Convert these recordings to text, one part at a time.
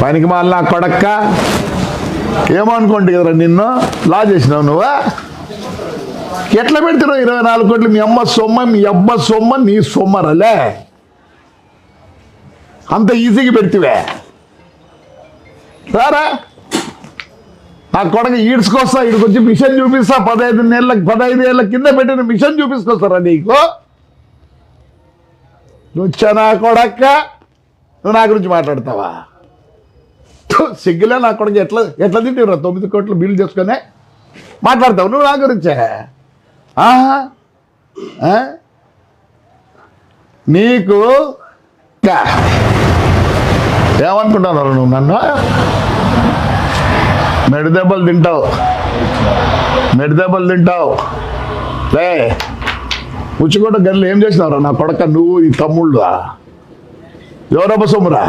పనికి మాలిన నా కొడక్క. ఏమనుకోండి కదరా నిన్ను? లా చేసినావు నువ్వా? ఎట్లా పెడుతున్నావు ఇరవై నాలుగు కోట్లు? మీ అమ్మ సొమ్మ మీ అబ్బ సొమ్మ నీ సొమ్మరలే. అంత ఈజీగా పెడితివే. రారా? ఆ కొడక ఈడ్చుకొస్తా ఇక్కడికి మిషన్ చూపిస్తా పదహైదు నెలల పదహైదు ఏళ్ళ కింద పెట్టిన మిషన్ చూపించుకొస్తారా నీకు? నువ్వు నా కొడక్క? నువ్వు నా గురించి మాట్లాడతావా? సిగ్గులే నా కొడుకు. ఎట్లా ఎట్లా తింటావురా తొమ్మిది కోట్లు బిల్లు చేసుకొని? మాట్లాడతావు నువ్వు నా గురించే? ఆహా. నీకు. ఏమనుకుంటున్నారు నువ్వు నన్ను? మెడి దెబ్బలు తింటావు. మెడి దెబ్బలు తింటావు. లే ముచ్చుకోట గల్లు ఏం చేసినారు నా కొడక? నువ్వు ఈ తమ్ముళ్ళు ఎవరమ్మ సొమ్మురా?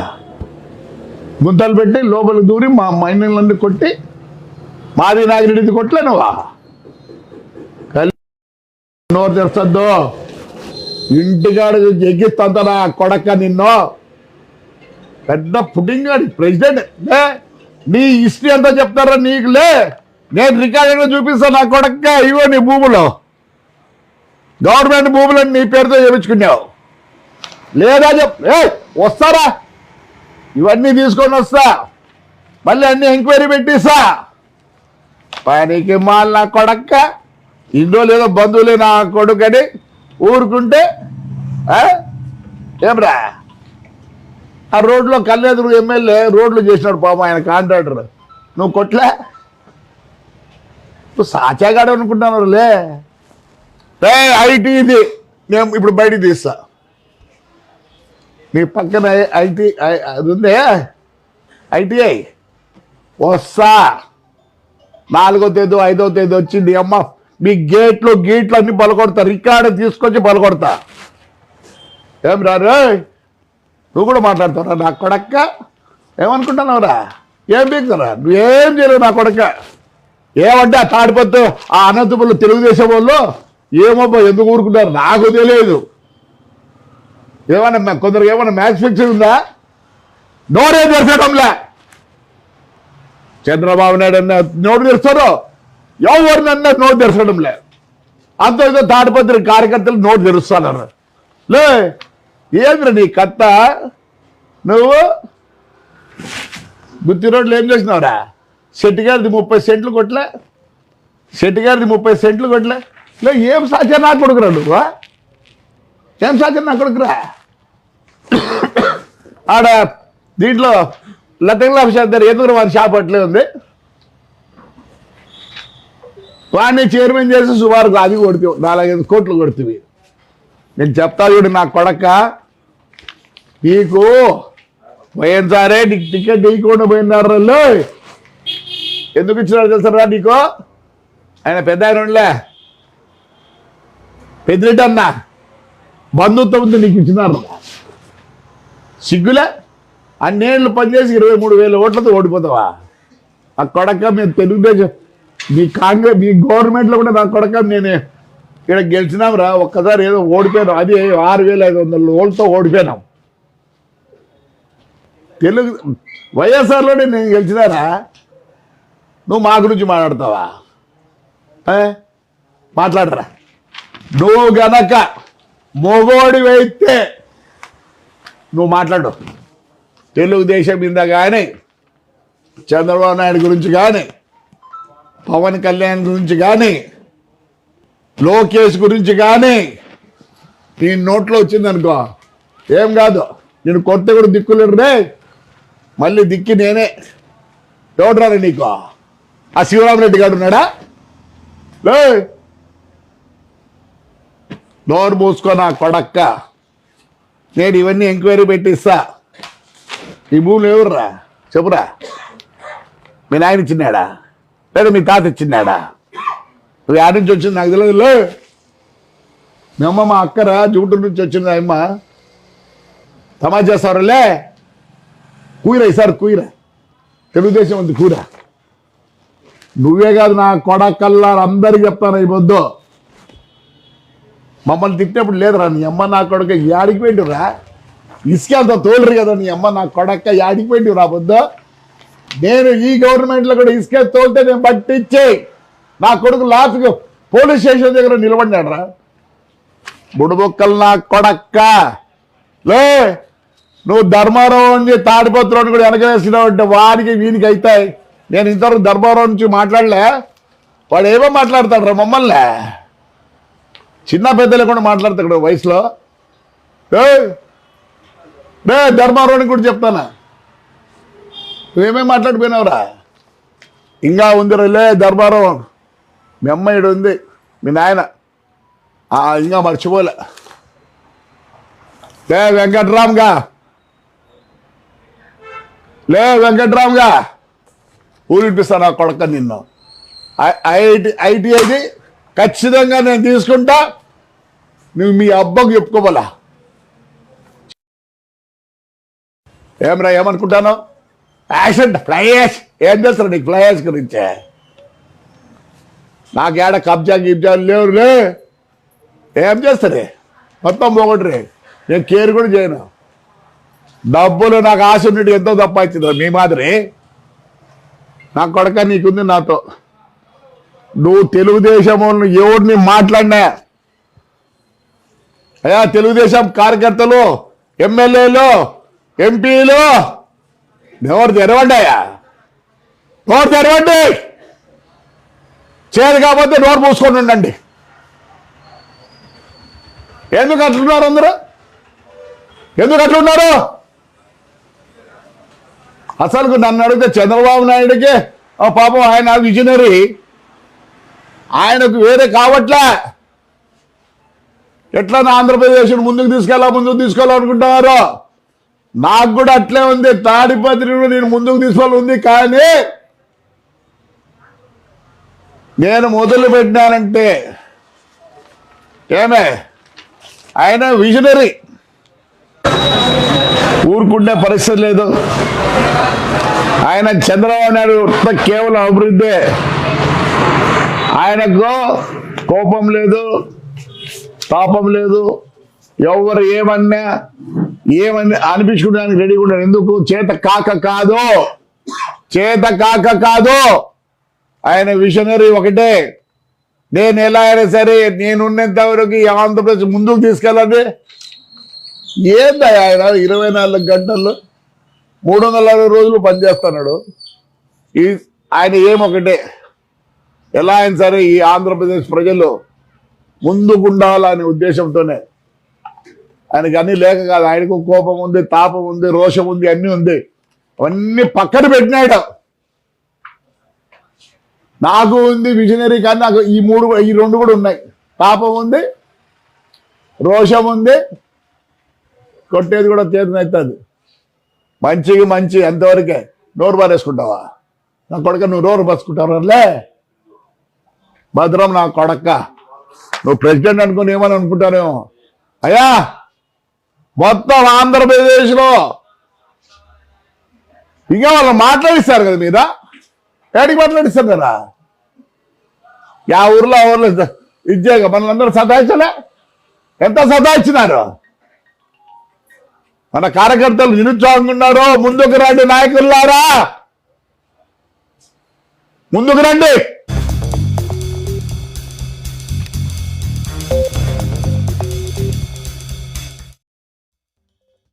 గుంతలు పెట్టి లోపలికి దూరి మా మైనర్లన్నీ కొట్టి మాది నాగిరెడ్డిది కొట్టలే నువ్వా నోరు తెరుస్తుందో ఇంటికాడ ఎక్కిస్తంత కొడక నిన్ను. పెద్ద పుట్టింగ్ గాడి ప్రెసిడెంట్. లే నీ హిస్టరీ అంతా చెప్తారా నీకు? లే నేను రికార్డింగ్ చూపిస్తా నా కొడక్క ఇవో నీ భూములు. గవర్నమెంట్ భూములను నీ పేరుతో చేపించుకున్నావు. లేదా చెప్ ఏ వస్తారా? ఇవన్నీ తీసుకొని వస్తా. మళ్ళీ అన్నీ ఎంక్వైరీ పెట్టిస్తా. పనికి మాల నా కొడక్క ఇండో లేదో బంధువులే నా కొడుకని ఊరుకుంటే ఏమ్రా? ఆ రోడ్లో కల్లేదురు ఎమ్మెల్యే రోడ్లు చేసినాడు పాపం ఆయన కాంట్రాక్టర్. నువ్వు కొట్లే? నువ్వు సాచాగాడు అనుకుంటున్నావు లే ఏ ఐటీ ఇది. మేము ఇప్పుడు బయటికి తీస్తా. నీ పక్కన ఐటీ అది ఉందే? ఐటీఐ. వస్తా నాలుగో తేదీ ఐదో తేదీ వచ్చింది. అమ్మ మీ గేట్లు గేట్లు అన్ని పలకొడతా రికార్డు తీసుకొచ్చి పలకొడతా ఏం రారు నువ్వు కూడా మాట్లాడతావురా నా కొడక్క? ఏమనుకుంటున్నావురా ఏం పీకుతారా నువ్వేం చేయలేవు నా కొడక్క. ఏమంటే ఆ తాడిపత్తు ఆ అనంతపురంలో తెలుగుదేశం వాళ్ళు ఏమో ఎందుకు ఊరుకుంటారు నాకు తెలియదు. ఏమన్నా కొందరు ఏమన్నా మ్యాచ్ ఫిక్సింగ్ ఉందా నోరే తెరచడంలే చంద్రబాబు నాయుడు అన్న నోటు తెరుస్తారు ఎవరినన్నా నోటు తెరచడంలే. అంత ఏదో తాడిపత్రి కార్యకర్తలు నోటు తెరుస్తానన్నారు. లే ఏంద్ర నీ కత్త? నువ్వు? గుత్తి రోడ్లు ఏం చేసినావురా? శెట్టి గారిది ముప్పై సెంట్లు కొట్లే. శెట్టి గారిది ముప్పై సెంట్లు కొట్లే. లే ఏం సాధ్యం నా కొడుకురా నువ్వు ఏం సాధ్యం నా కొడుకురా? ఆడ దీంట్లో లతంగ్లాఫ్ అభిషేక్ ఏదో ఎదురు వారి షాప్ అట్లే ఉంది? వాడిని చైర్మన్ చేసి సుమారు అది కొడుతు నాలుగైదు కోట్లు కొడుతుంది నేను చెప్తా చూడు నా కొడక. నీకు పోయినసారే నీకు టికెట్ ఇవ్వకుండా పోయినారు వాళ్ళు. ఎందుకు ఇచ్చినారు తెలుసారా నీకు? ఆయన పెద్ద ఆయన ఉండలే. పెద్దరెడ్డి అన్న. బంధుత్వం నీకు ఇచ్చినారు సిగ్గులే? అన్నేళ్ళు పనిచేసి ఇరవై మూడు వేల ఓట్లతో ఓడిపోతావా? ఆ కొడక మేము తెలుగుదేశం మీ కాంగ్రెస్ మీ గవర్నమెంట్లో కూడా నా కొడక నేను ఇక్కడ గెలిచినాం రా ఒక్కసారి ఏదో ఓడిపోయినాం. అది ఆరు వేల ఐదు వందల ఓట్లతో ఓడిపోయినాం. తెలుగు వైఎస్ఆర్లోనే నేను గెలిచినారా నువ్వు మా గురించి మాట్లాడతావా? మాట్లాడరా. నువ్వు గనక మొగోడివైతే నువ్వు మాట్లాడు. తెలుగుదేశం మీద కానీ చంద్రబాబు నాయుడు గురించి కానీ పవన్ కళ్యాణ్ గురించి కానీ లోకేష్ గురించి కానీ నీ నోట్లో వచ్చిందనుకో ఏం కాదు. నేను కొత్త కూడా దిక్కులేడు రే మళ్ళీ దిక్కి నేనే. ఎవడరా నీకు? ఆ శివరామరెడ్డి గారు ఉన్నాడా? లే! నోరు మూసుకో నా కొడక్క. నేను ఇవన్నీ ఎంక్వైరీ పెట్టిస్తా. ఈ భూములు ఎవర్రా? చెప్పురా. మీ నాయన ఇచ్చినాడా? లేదా మీ తాత ఇచ్చినాడా? నువ్వు యాడ్ నుంచి వచ్చింది నాకు తెలియదు. లే. మీ అమ్మ మా అక్కరా జూటూరు నుంచి వచ్చింది అమ్మ. తమాషా చేస్తారులే కూర ఈసారి కూర తెలుగుదేశం ఉంది కూర నువ్వే కాదు నా కొడకల్లా అందరికి చెప్తాను ఈ పొద్దు. మమ్మల్ని తిట్టినప్పుడు లేదురా నీ అమ్మ నా కొడుకు యాడికి పెట్టురా ఇసుక అంత తోలరు కదా నీ అమ్మ నా కొడక్క యాడికి పెట్టి రాబోద్దు నేను ఈ గవర్నమెంట్లో కూడా ఇసుక తోలితే నేను పట్టించే. నా కొడుకు లాస్ట్కు పోలీస్ స్టేషన్ దగ్గర నిలబడినాడు రా నా కొడక్క. లే నువ్వు ధర్మారావు అని తాడిపత్రుని కూడా వెనకవేసినావు అంటే వాడికి వీనికి అవుతాయి నేను ఇంతవరకు ధర్మారావు నుంచి మాట్లాడలే. వాడు ఏమో మాట్లాడతాడు రా మమ్మల్ని? చిన్న పెద్దలు కూడా మాట్లాడతాడు వయసులో. ఏయ్, రే ధర్మారావుని కూడా చెప్తానా? నువ్వేమేమి మాట్లాడిపోయినావురా? ఇంకా ఉంది లే ధర్మారావు మీ అమ్మాయిడు ఉంది మీ నాయన. ఇంకా మర్చిపోలే. లే వెంకట్రామ్గా. లే వెంకట్రామ్గా. ఊరిపిస్తాను ఆ కొడక నిన్ను. ఐ- ఐఐటి ఐటీఐది ఖచ్చితంగా నేను తీసుకుంటా. నువ్వు మీ అబ్బకు చెప్పుకోవాలా? ఏమరా ఏమనుకుంటాను? యాక్సిడెంట్ ఫ్లైయాష్ ఏం చేస్తారు నీకు ఫ్లైయాష్ గురించే? నాకేడ కబ్జా గిబ్జాలు లేవు రే. ఏం చేస్తారే? మొత్తం పోగొట్టరే. నేను కేర్ కూడా చేయను. డబ్బులు నాకు ఆశ ఉన్నట్టు ఎంతో తప్ప మీ మాదిరి. నా కొడక నీకుంది నాతో. నువ్వు తెలుగుదేశం ఎవరిని మాట్లాడినా? అయ్యా తెలుగుదేశం కార్యకర్తలు ఎమ్మెల్యేలు ఎంపీలు ఎవరు తెరవండి అయ్యా? నోరు తెరవండి? చేయరు కాకపోతే నోరు మూసుకొని ఉండండి. ఎందుకు అట్లున్నారు అందరూ? ఎందుకు అట్లున్నారు? అసలు నన్ను అడిగితే చంద్రబాబు నాయుడికి ఆ పాపం ఆయన విజనరీ. ఆయనకు వేరే కావట్లే. ఎట్లా నా ఆంధ్రప్రదేశ్ ముందుకు తీసుకెళ్ళా ముందుకు తీసుకోవాలనుకుంటున్నారు నాకు కూడా అట్లే ఉంది. తాడిపత్రిని నేను ముందుకు తీసుకోవాలి ఉంది కానీ నేను మొదలు పెట్టినానంటే ఏమే? ఆయన విజనరీ. ఊరుకుండే పరిస్థితి లేదు. ఆయన చంద్రబాబు నాయుడు కేవలం అభివృద్ధి. ఆయనకు కోపం లేదు తాపం లేదు. ఎవరు ఏమన్నా ఏమన్నా అనిపించుకోవడానికి రెడీగా ఉన్నాడు ఎందుకు? చేత కాక కాదు. చేత కాక కాదు. ఆయన విషనరీ ఒకటే. నేను ఎలా అయినా సరే నేనున్నంత వరకు ఆంధ్రప్రదేశ్ ముందుకు తీసుకెళ్ళండి. ఏందా ఆయన? ఇరవై నాలుగు గంటల్లో మూడు వందల అరవై రోజులు పనిచేస్తున్నాడు. ఈ ఆయన ఏమొకటే ఎలా అయినా సరే ఈ ఆంధ్రప్రదేశ్ ప్రజలు ముందుకుండాలనే ఉద్దేశంతోనే ఆయనకి అన్ని లేక కాదు. ఆయనకు కోపం ఉంది తాపం ఉంది రోషం ఉంది అన్నీ ఉంది. అవన్నీ పక్కన పెట్టినాడు నాకు ఉంది విజనరీ కానీ నాకు ఈ మూడు ఈ రెండు కూడా ఉన్నాయి. తాపం ఉంది రోషం ఉంది కొట్టేది కూడా చేతనవుతుంది మంచికి మంచి ఎంతవరకే నోరు పారేసుకుంటావా? నా కొడక నువ్వు నోరు పసుకుంటావు భద్రం నా కొడక్క. నువ్వు ప్రెసిడెంట్ అనుకుని ఏమని అనుకుంటానేమో? అయ్యా మొత్తం ఆంధ్రప్రదేశ్లో ఇంకా వాళ్ళు మాట్లాడిస్తారు కదా మీద? ఏడికి మాట్లాడిస్తారు కదా? యా ఊర్లో ఊర్లో ఇచ్చాక మనందరూ సతాయించలే ఎంత సతాయించినారు మన కార్యకర్తలు నిరుత్సాహంగా ఉన్నారు ముందుకు రండి నాయకులారా. ముందుకు రండి.